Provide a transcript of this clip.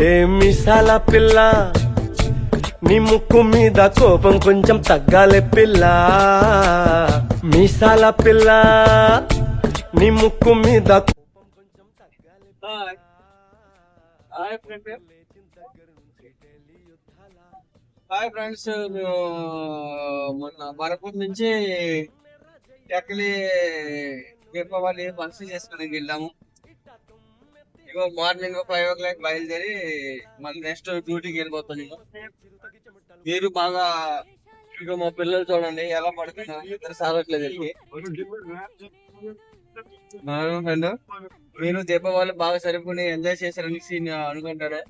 మీసాల పిల్ల? నీ ముక్కు మీద కోపం కొంచెం తగ్గాలే పిల్ల. మీసాల పిల్ల నీ ముక్కు మీద కోపం కొంచెం తగ్గాలే హాయ్ హాయ్ హాయ్ ఫ్రెండ్స్ మొన్న మరపూర్ నుంచి టెక్కలి దీపావళి ఫంక్షన్ చేసుకోవడానికి వెళ్ళాము. ఇగో మార్నింగ్ ఫైవ్ ఓ క్లాక్ బయలుదేరి మళ్ళీ నెక్స్ట్ డ్యూటీకి వెళ్ళిపోతాం ఇగో. మీరు బాగా ఇక మా పిల్లలు చూడండి ఎలా పడుతున్నారు సాగట్లేదు ఫ్రెండ్ మీరు దీపావళి బాగా సరిపోయి ఎంజాయ్ చేశారని అనుకుంటాడు?